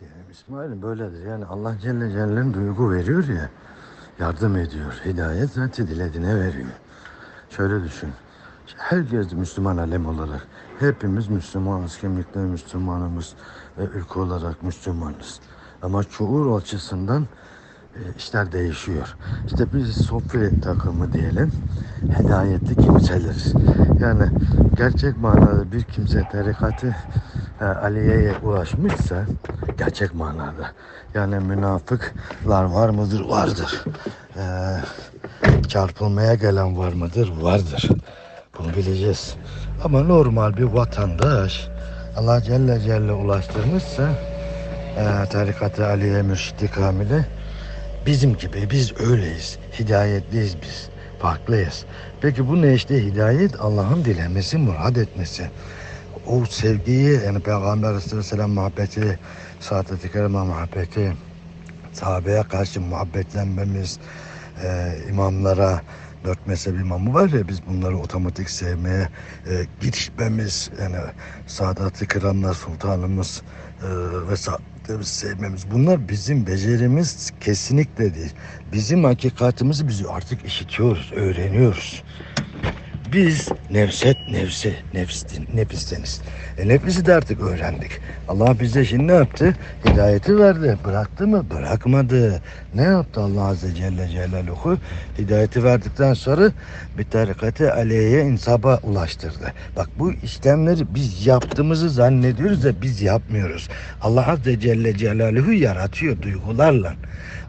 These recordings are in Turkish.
Yani İsmail'im böyledir. Yani Allah Celle Celle'nin duygu veriyor ya. Yardım ediyor. Hidayet zaten dilediğine veriyor. Şöyle düşün. Herkes Müslüman alem olarak. Hepimiz Müslümanız. Kimlikle Müslümanımız. Ve ülke olarak Müslümanız. Ama şuur açısından e, işler değişiyor. İşte biz sofra takımı diyelim. Hidayetli kimseleriz. Yani gerçek manada bir kimse tarikatı Aliye'ye ulaşmışsa gerçek manada yani münafıklar var mıdır? Vardır. E, çarpılmaya gelen var mıdır? Vardır. Bunu bileceğiz. Ama normal bir vatandaş Allah Celle Celle ulaştırmışsa e, tarikatı Aliye Mürşidi Kamil'e bizim gibi biz öyleyiz. Hidayetliyiz biz. Farklıyız. Peki bu ne işte hidayet? Allah'ın dilemesi, murad etmesi. O sevgiyi yani Peygamber Aleyhisselam muhabbeti, saadet-i kerime muhabbeti, sahabeye karşı muhabbetlenmemiz, e, imamlara, dört mezhep imamı var ya biz bunları otomatik sevmeye e, girişmemiz yani Sadat-ı Kiramlar Sultanımız e, ve saadetimizi sevmemiz bunlar bizim becerimiz kesinlikle değil. Bizim hakikatimizi biz artık işitiyoruz, öğreniyoruz. Biz nefset nefsi nefsin nefisteniz. E nefisi de artık öğrendik. Allah bize şimdi ne yaptı? Hidayeti verdi. Bıraktı mı? Bırakmadı. Ne yaptı Allah Azze Celle Celaluhu? Hidayeti verdikten sonra bir tarikatı aleyhe insaba ulaştırdı. Bak bu işlemleri biz yaptığımızı zannediyoruz da biz yapmıyoruz. Allah Azze Celle Celaluhu yaratıyor duygularla.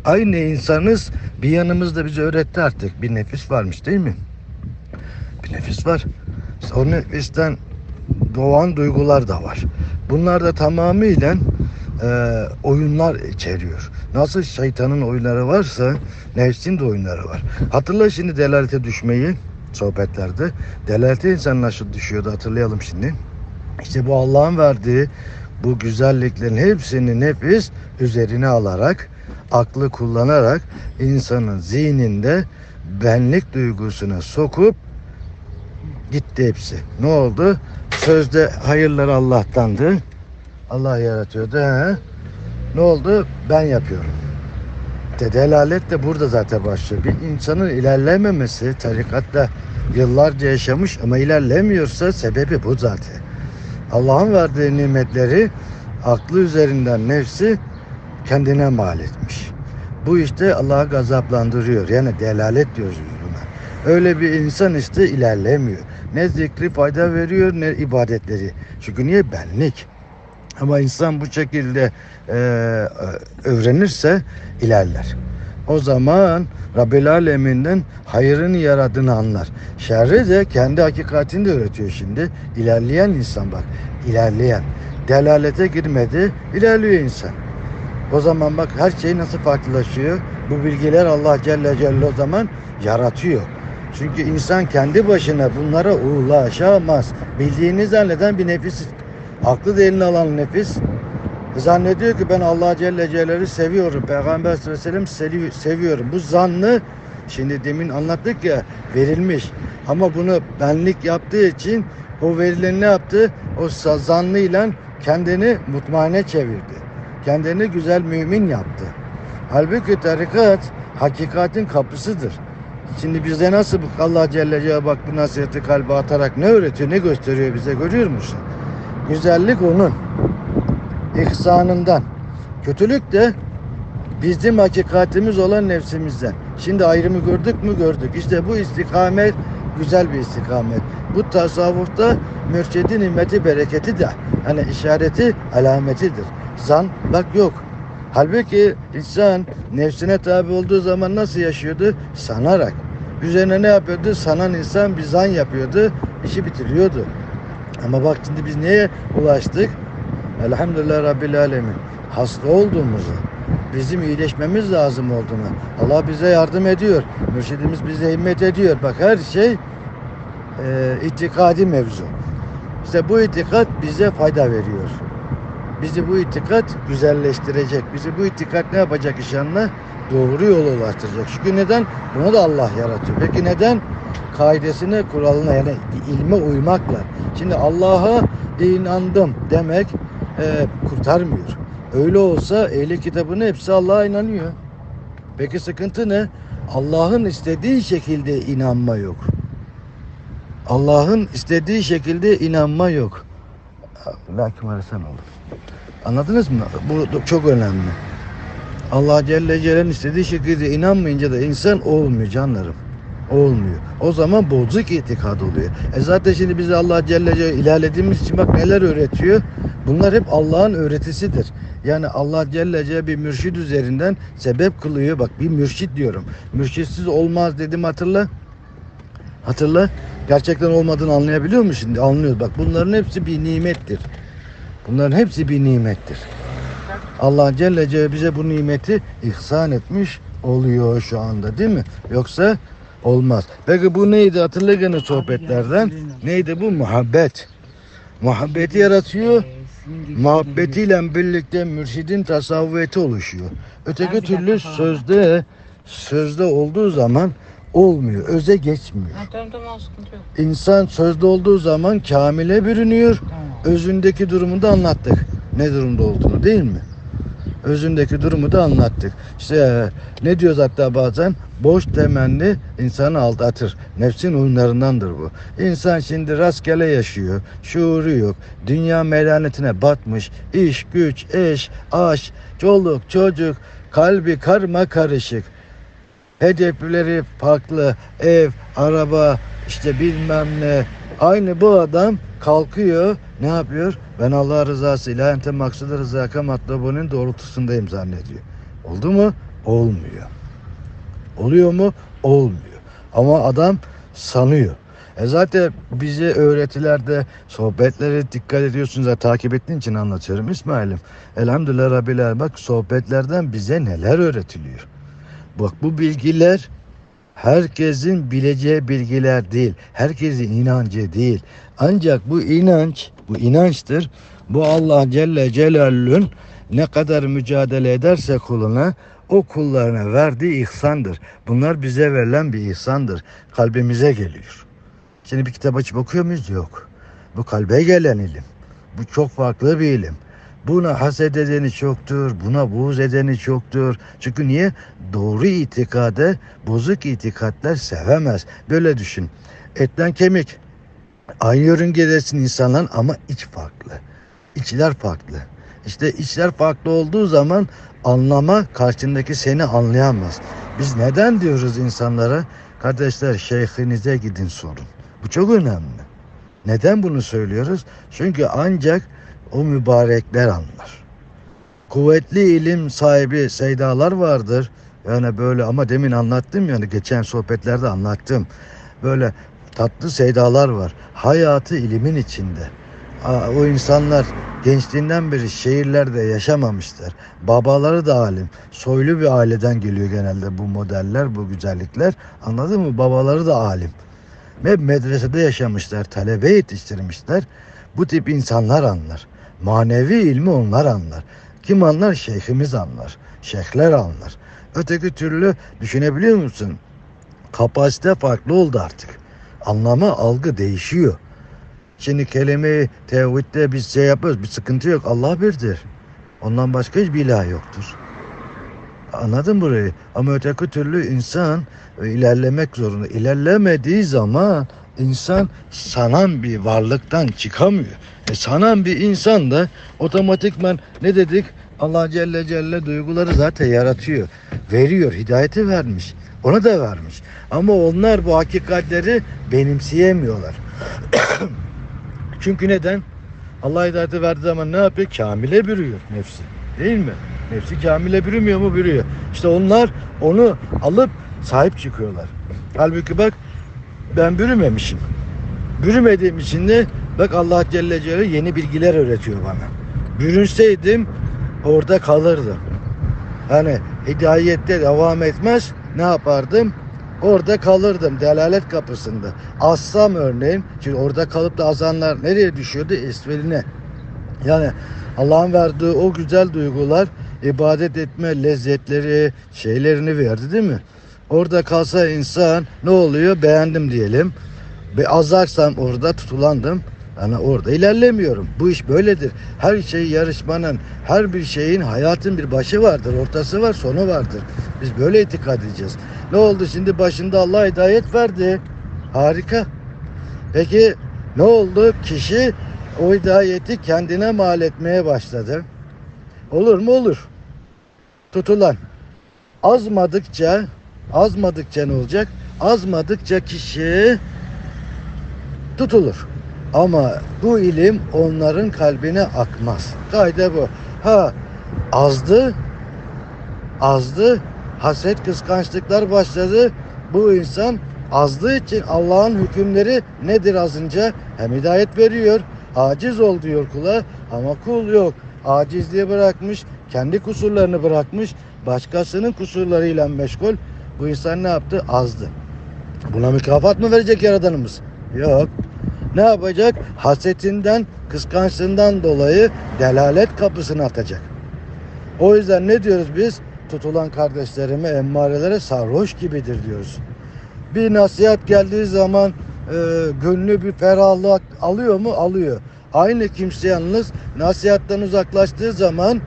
Aynı insanız bir yanımızda bize öğretti artık. Bir nefis varmış değil mi? Bir nefis var. İşte o nefisten doğan duygular da var. Bunlar da tamamıyla e, oyunlar içeriyor. Nasıl şeytanın oyunları varsa nefsin de oyunları var. Hatırla şimdi delalete düşmeyi sohbetlerde. Delalete insan nasıl düşüyordu hatırlayalım şimdi. İşte bu Allah'ın verdiği bu güzelliklerin hepsini nefis üzerine alarak aklı kullanarak insanın zihninde benlik duygusuna sokup gitti hepsi. Ne oldu? Sözde hayırlar Allah'tandı. Allah yaratıyordu. He? Ne oldu? Ben yapıyorum. De delalet de burada zaten başlıyor. Bir insanın ilerlememesi tarikatta yıllarca yaşamış ama ilerlemiyorsa sebebi bu zaten. Allah'ın verdiği nimetleri aklı üzerinden nefsi kendine mal etmiş. Bu işte Allah'ı gazaplandırıyor. Yani delalet diyoruz buna. Öyle bir insan işte ilerlemiyor. Ne zikri fayda veriyor ne ibadetleri. Çünkü niye benlik? Ama insan bu şekilde e, öğrenirse ilerler. O zaman Rabbil Alemin'den hayırını yaradığını anlar. Şerri de kendi hakikatini de öğretiyor şimdi. İlerleyen insan bak. ilerleyen. Delalete girmedi. ilerliyor insan. O zaman bak her şey nasıl farklılaşıyor. Bu bilgiler Allah Celle Celle o zaman yaratıyor. Çünkü insan kendi başına bunlara ulaşamaz. Bildiğini zanneden bir nefis, aklı da eline alan nefis zannediyor ki ben Allah Celle Celle'yi seviyorum. Peygamber sallallahu aleyhi seviyorum. Bu zannı şimdi demin anlattık ya verilmiş. Ama bunu benlik yaptığı için o verilen ne yaptı? O zannıyla kendini mutmaine çevirdi. Kendini güzel mümin yaptı. Halbuki tarikat hakikatin kapısıdır. Şimdi bize nasıl bu Allah Celle Celaluhu bak bu nasihati kalbe atarak ne öğretiyor, ne gösteriyor bize görüyor musun? Güzellik onun. ihsanından. Kötülük de bizim hakikatimiz olan nefsimizden. Şimdi ayrımı gördük mü gördük. İşte bu istikamet güzel bir istikamet. Bu tasavvufta mürşidin nimmeti bereketi de hani işareti alametidir. Zan bak yok. Halbuki insan nefsine tabi olduğu zaman nasıl yaşıyordu? Sanarak. Üzerine ne yapıyordu? Sanan insan bir zan yapıyordu. işi bitiriyordu. Ama bak şimdi biz neye ulaştık? Elhamdülillah Rabbil Alemin. Hasta olduğumuzu, bizim iyileşmemiz lazım olduğunu. Allah bize yardım ediyor. Mürşidimiz bize himmet ediyor. Bak her şey e, itikadi mevzu. İşte bu itikat bize fayda veriyor. Bizi bu itikat güzelleştirecek. Bizi bu itikat ne yapacak inşallah? Doğru yola ulaştıracak. Çünkü neden? Bunu da Allah yaratıyor. Peki neden? Kaidesine, kuralına yani ilme uymakla. Şimdi Allah'a inandım demek e, kurtarmıyor. Öyle olsa ehli kitabın hepsi Allah'a inanıyor. Peki sıkıntı ne? Allah'ın istediği şekilde inanma yok. Allah'ın istediği şekilde inanma yok. Lakin varsan olur. Anladınız mı? Bu çok önemli. Allah Celle Celal'in istediği şekilde inanmayınca da insan olmuyor canlarım. Olmuyor. O zaman bozuk itikad oluyor. E zaten şimdi bize Allah Celle Celal ilerlediğimiz için bak neler öğretiyor. Bunlar hep Allah'ın öğretisidir. Yani Allah Celle Celal bir mürşid üzerinden sebep kılıyor. Bak bir mürşit diyorum. Mürşitsiz olmaz dedim hatırla. Hatırla. Gerçekten olmadığını anlayabiliyor musun şimdi? Anlıyoruz. Bak bunların hepsi bir nimettir. Bunların hepsi bir nimettir. Allah Celle Celle bize bu nimeti ihsan etmiş oluyor şu anda değil mi? Yoksa olmaz. Peki bu neydi hatırla gene sohbetlerden. Neydi bu? Muhabbet. Muhabbeti yaratıyor. Muhabbetiyle birlikte mürşidin tasavvufeti oluşuyor. Öteki türlü sözde sözde olduğu zaman olmuyor. Öze geçmiyor. Ha, tamam tamam sıkıntı yok. İnsan sözde olduğu zaman kamile bürünüyor. Tamam. Özündeki durumu da anlattık. Ne durumda olduğunu değil mi? Özündeki durumu da anlattık. İşte e, ne diyoruz hatta bazen? Boş temenni insanı aldatır. Nefsin oyunlarındandır bu. İnsan şimdi rastgele yaşıyor. Şuuru yok. Dünya melanetine batmış. İş, güç, eş, aş, çoluk, çocuk, kalbi karma karışık. Hedefleri farklı. Ev, araba, işte bilmem ne. Aynı bu adam kalkıyor. Ne yapıyor? Ben Allah rızası ile ente maksadı rızaka matlabının doğrultusundayım zannediyor. Oldu mu? Olmuyor. Oluyor mu? Olmuyor. Ama adam sanıyor. E zaten bize öğretilerde sohbetlere dikkat ediyorsunuz da takip ettiğin için anlatıyorum İsmail'im. Elhamdülillah Rabbil. Bak sohbetlerden bize neler öğretiliyor. Bak bu bilgiler herkesin bileceği bilgiler değil. Herkesin inancı değil. Ancak bu inanç, bu inançtır. Bu Allah Celle Celaluhu'nun ne kadar mücadele ederse kuluna o kullarına verdiği ihsandır. Bunlar bize verilen bir ihsandır. Kalbimize geliyor. Şimdi bir kitap açıp okuyor muyuz? Yok. Bu kalbe gelen ilim. Bu çok farklı bir ilim. Buna haset edeni çoktur, buna buğz edeni çoktur. Çünkü niye? Doğru itikade bozuk itikatler sevemez. Böyle düşün. Etten kemik. Aynı yörüngedesin insanlar ama iç farklı. İçler farklı. İşte içler farklı olduğu zaman anlama karşındaki seni anlayamaz. Biz neden diyoruz insanlara? Kardeşler şeyhinize gidin sorun. Bu çok önemli. Neden bunu söylüyoruz? Çünkü ancak o mübarekler anlar. Kuvvetli ilim sahibi seydalar vardır. Yani böyle ama demin anlattım yani geçen sohbetlerde anlattım. Böyle tatlı seydalar var. Hayatı ilimin içinde. O insanlar gençliğinden beri şehirlerde yaşamamışlar. Babaları da alim. Soylu bir aileden geliyor genelde bu modeller, bu güzellikler. Anladın mı? Babaları da alim. Ve medresede yaşamışlar, talebe yetiştirmişler. Bu tip insanlar anlar. Manevi ilmi onlar anlar. Kim anlar? Şeyhimiz anlar. Şeyhler anlar. Öteki türlü düşünebiliyor musun? Kapasite farklı oldu artık. Anlama, algı değişiyor. Şimdi kelime-i tevhidde biz şey yapıyoruz. Bir sıkıntı yok. Allah birdir. Ondan başka hiçbir ilah yoktur. Anladın burayı? Ama öteki türlü insan ilerlemek zorunda. İlerlemediği zaman insan sanan bir varlıktan çıkamıyor. E sanan bir insan da otomatikman ne dedik? Allah Celle Celle duyguları zaten yaratıyor. Veriyor. Hidayeti vermiş. Ona da vermiş. Ama onlar bu hakikatleri benimseyemiyorlar. Çünkü neden? Allah hidayeti verdiği zaman ne yapıyor? Kamile bürüyor nefsi. Değil mi? Nefsi kamile bürümüyor mu? Bürüyor. İşte onlar onu alıp sahip çıkıyorlar. Halbuki bak ben bürümemişim. Bürümediğim için de bak Allah Celle Celaluhu yeni bilgiler öğretiyor bana. Bürünseydim orada kalırdım. Hani hidayette devam etmez ne yapardım? Orada kalırdım delalet kapısında. Assam örneğin, şimdi orada kalıp da azanlar nereye düşüyordu? Esveline. Yani Allah'ın verdiği o güzel duygular ibadet etme lezzetleri şeylerini verdi değil mi? Orada kalsa insan ne oluyor? Beğendim diyelim. Ve azarsam orada tutulandım. Yani orada ilerlemiyorum. Bu iş böyledir. Her şey yarışmanın, her bir şeyin hayatın bir başı vardır, ortası var, sonu vardır. Biz böyle itikad edeceğiz. Ne oldu şimdi başında Allah hidayet verdi. Harika. Peki ne oldu? Kişi o hidayeti kendine mal etmeye başladı. Olur mu? Olur. Tutulan. Azmadıkça, azmadıkça ne olacak? Azmadıkça kişi tutulur. Ama bu ilim onların kalbine akmaz. Kayda bu. Ha azdı, azdı, haset kıskançlıklar başladı. Bu insan azdığı için Allah'ın hükümleri nedir azınca? Hem hidayet veriyor, aciz ol diyor kula ama kul yok. Acizliği bırakmış, kendi kusurlarını bırakmış, başkasının kusurlarıyla meşgul. Bu insan ne yaptı? Azdı. Buna mükafat mı verecek Yaradanımız? Yok. Ne yapacak? Hasetinden, kıskançlığından dolayı delalet kapısını atacak. O yüzden ne diyoruz biz? Tutulan kardeşlerime, emmarelere sarhoş gibidir diyoruz. Bir nasihat geldiği zaman e, gönlü bir ferahlık alıyor mu? Alıyor. Aynı kimse yalnız nasihattan uzaklaştığı zaman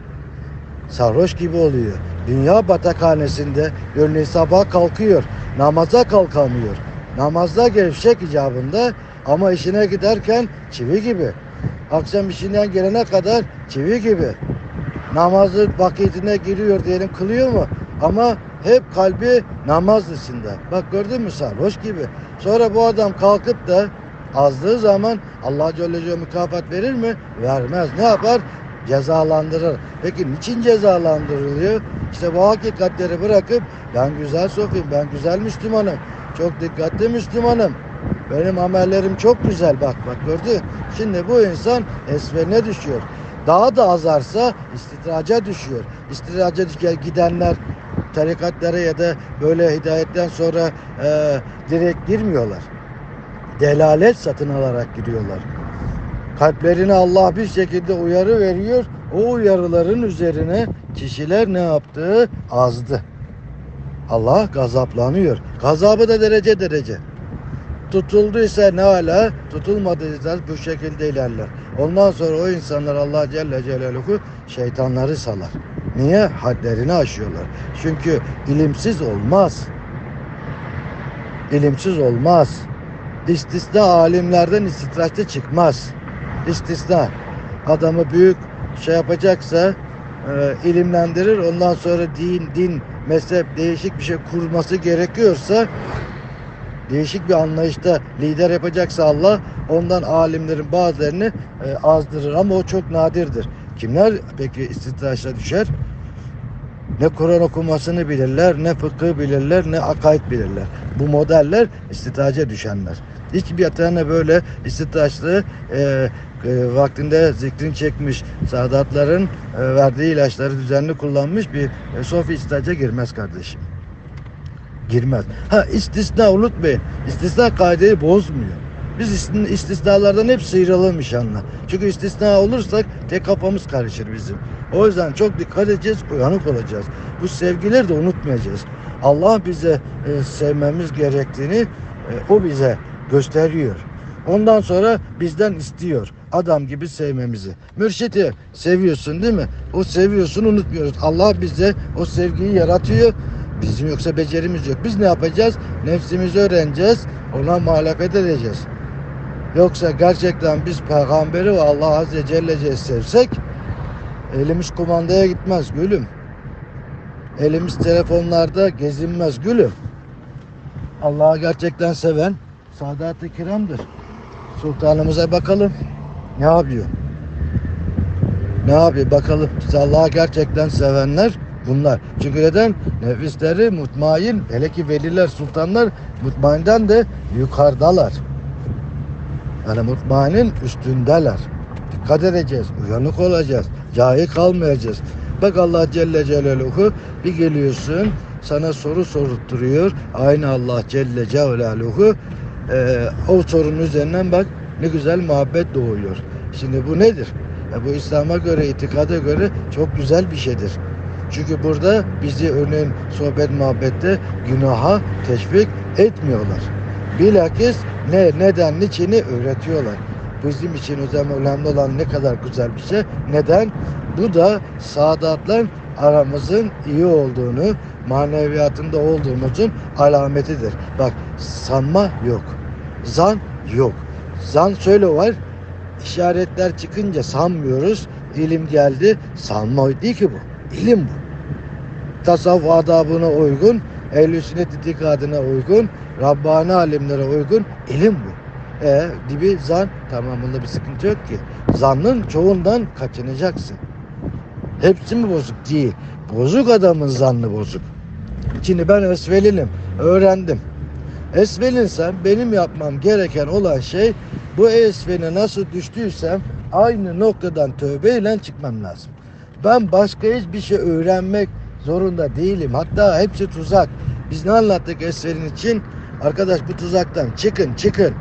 sarhoş gibi oluyor. Dünya batakhanesinde örneğin sabah kalkıyor, namaza kalkamıyor. Namazda gevşek icabında ama işine giderken çivi gibi. Akşam işinden gelene kadar çivi gibi. Namazı vakitine giriyor diyelim kılıyor mu? Ama hep kalbi namaz. Bak gördün mü sarhoş gibi. Sonra bu adam kalkıp da azdığı zaman Allah Celle Celaluhu mükafat verir mi? Vermez. Ne yapar? Cezalandırır. Peki niçin cezalandırılıyor? İşte bu hakikatleri bırakıp ben güzel sofiyim, ben güzel Müslümanım. Çok dikkatli Müslümanım. Benim amellerim çok güzel bak bak gördü. Şimdi bu insan esverine düşüyor. Daha da azarsa istidraca düşüyor. İstidraca düşen gidenler tarikatlara ya da böyle hidayetten sonra e, direkt girmiyorlar. Delalet satın alarak giriyorlar. Kalplerine Allah bir şekilde uyarı veriyor. O uyarıların üzerine kişiler ne yaptı? Azdı. Allah gazaplanıyor. Gazabı da derece derece. Tutulduysa ne ala, tutulmadıysa bu şekilde ilerler. Ondan sonra o insanlar Allah Celle Celaluhu şeytanları salar. Niye? Hadlerini aşıyorlar. Çünkü ilimsiz olmaz. İlimsiz olmaz. İstisna alimlerden istitraçta çıkmaz. İstisna. Adamı büyük şey yapacaksa e, ilimlendirir. Ondan sonra din, din, mezhep değişik bir şey kurması gerekiyorsa değişik bir anlayışta lider yapacaksa Allah ondan alimlerin bazılarını e, azdırır ama o çok nadirdir. Kimler peki istitraçla düşer? Ne Kur'an okumasını bilirler, ne fıkıh bilirler, ne akaid bilirler. Bu modeller istitraca düşenler. Hiçbir tane böyle istitraçlı e, e, vaktinde zikrini çekmiş Sadatların e, verdiği ilaçları düzenli kullanmış bir e, sofi istitraca girmez kardeşim girmez. Ha istisna unutmayın. İstisna kaideyi bozmuyor. Biz istisnalardan hep sıyrılalım inşallah. Çünkü istisna olursak tek kafamız karışır bizim. O yüzden çok dikkat edeceğiz, uyanık olacağız. Bu sevgileri de unutmayacağız. Allah bize e, sevmemiz gerektiğini e, o bize gösteriyor. Ondan sonra bizden istiyor. Adam gibi sevmemizi. Mürşidi seviyorsun değil mi? O seviyorsun unutmuyoruz. Allah bize o sevgiyi yaratıyor. Bizim yoksa becerimiz yok. Biz ne yapacağız? Nefsimizi öğreneceğiz. Ona muhalefet edeceğiz. Yoksa gerçekten biz peygamberi ve Allah Azze Celle'yi sevsek elimiz kumandaya gitmez gülüm. Elimiz telefonlarda gezinmez gülüm. Allah'ı gerçekten seven Sadat-ı Kiram'dır. Sultanımıza bakalım. Ne yapıyor? Ne yapıyor bakalım. Biz Allah'ı gerçekten sevenler bunlar. Çünkü neden? Nefisleri mutmain. Hele ki veliler, sultanlar mutmainden de yukarıdalar. Yani mutmainin üstündeler. Dikkat edeceğiz, uyanık olacağız, cahil kalmayacağız. Bak Allah Celle Celaluhu bir geliyorsun sana soru sorutturuyor. Aynı Allah Celle Celaluhu e, o sorunun üzerinden bak ne güzel muhabbet doğuyor. Şimdi bu nedir? E, bu İslam'a göre, itikada göre çok güzel bir şeydir. Çünkü burada bizi örneğin sohbet muhabbette günaha teşvik etmiyorlar. Bilakis ne, neden, niçini öğretiyorlar. bizim için önemli olan ne kadar güzel bir şey. Neden? Bu da Sadat'la aramızın iyi olduğunu, maneviyatında olduğumuzun alametidir. Bak sanma yok. Zan yok. Zan şöyle var. işaretler çıkınca sanmıyoruz. İlim geldi. Sanma değil ki bu. İlim bu. Tasavvuf adabına uygun, ehl-i sünnet itikadına uygun, Rabbani alimlere uygun ilim bu. E dibi zan tamam bunda bir sıkıntı yok ki. Zannın çoğundan kaçınacaksın. Hepsi mi bozuk? Değil. Bozuk adamın zannı bozuk. Şimdi ben esvelinim. Öğrendim. Esvelinsem benim yapmam gereken olan şey bu esvene nasıl düştüysem aynı noktadan tövbeyle çıkmam lazım. Ben başka hiçbir şey öğrenmek zorunda değilim. Hatta hepsi tuzak. Biz ne anlattık esverin için? Arkadaş bu tuzaktan çıkın çıkın.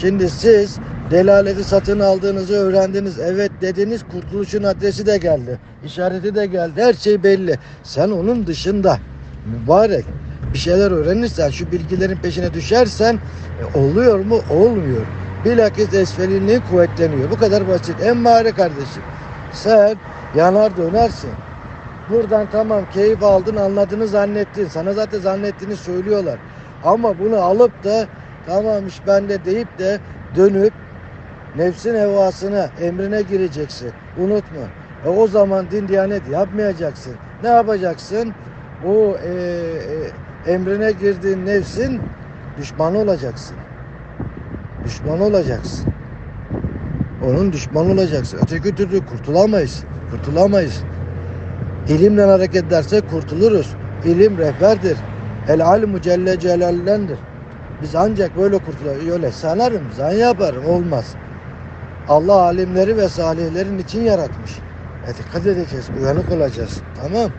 Şimdi siz delaleti satın aldığınızı öğrendiniz. Evet dediniz kurtuluşun adresi de geldi. işareti de geldi. Her şey belli. Sen onun dışında mübarek bir şeyler öğrenirsen şu bilgilerin peşine düşersen e, oluyor mu? Olmuyor. Bilakis esfelinliğin kuvvetleniyor. Bu kadar basit. Emmare kardeşim. Sen yanar dönersin. Buradan tamam keyif aldın anladığını zannettin. Sana zaten zannettiğini söylüyorlar. Ama bunu alıp da tamam iş bende deyip de dönüp nefsin hevasına, emrine gireceksin. Unutma. E o zaman din diyanet yapmayacaksın. Ne yapacaksın? O e, e, emrine girdiğin nefsin düşmanı olacaksın. Düşman olacaksın. Onun düşmanı olacaksın. Öteki türlü kurtulamayız. Kurtulamayız. İlimle hareket edersek kurtuluruz. İlim rehberdir. El celle celallendir. Biz ancak böyle kurtuluruz. Öyle sanarım, zan yaparım. Olmaz. Allah alimleri ve salihlerin için yaratmış. E dikkat edeceğiz, uyanık olacağız. Tamam.